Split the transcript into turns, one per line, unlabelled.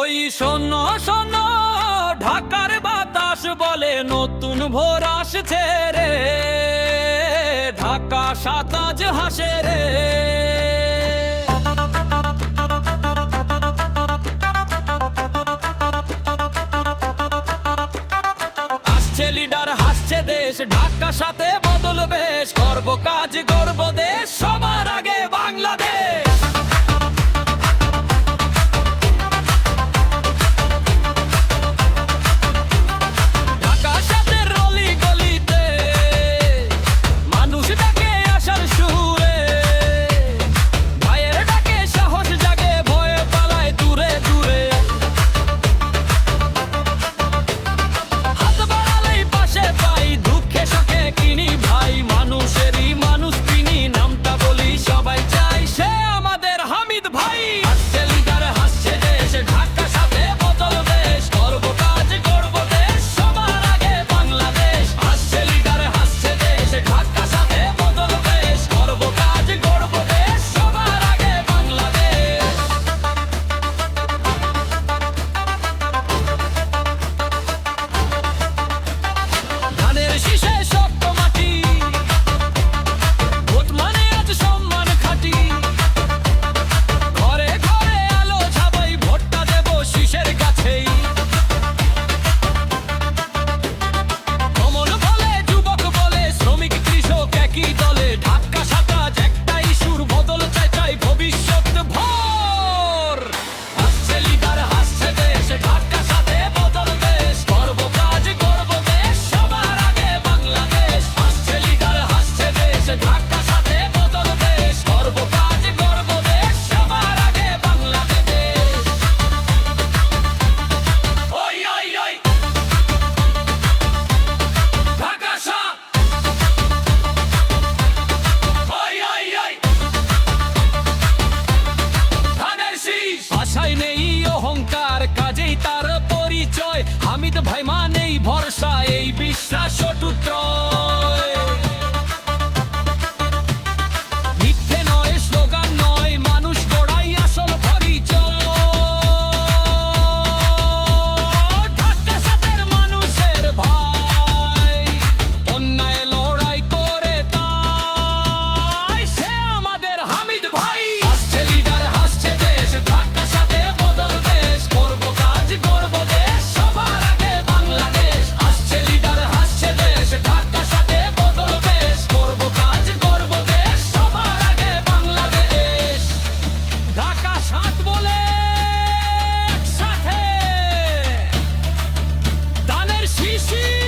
ওই শোন শোন, ঢাকার বাতাস বলে নতুন ভোর আসছে রে। ঢাকা সাতাজ হাসে রে। আসছে লিডার, হাসছে দেশ ঢাকা সাথে বদল বেশ। করব ভরসা এই বিশ্বাস অটুট sim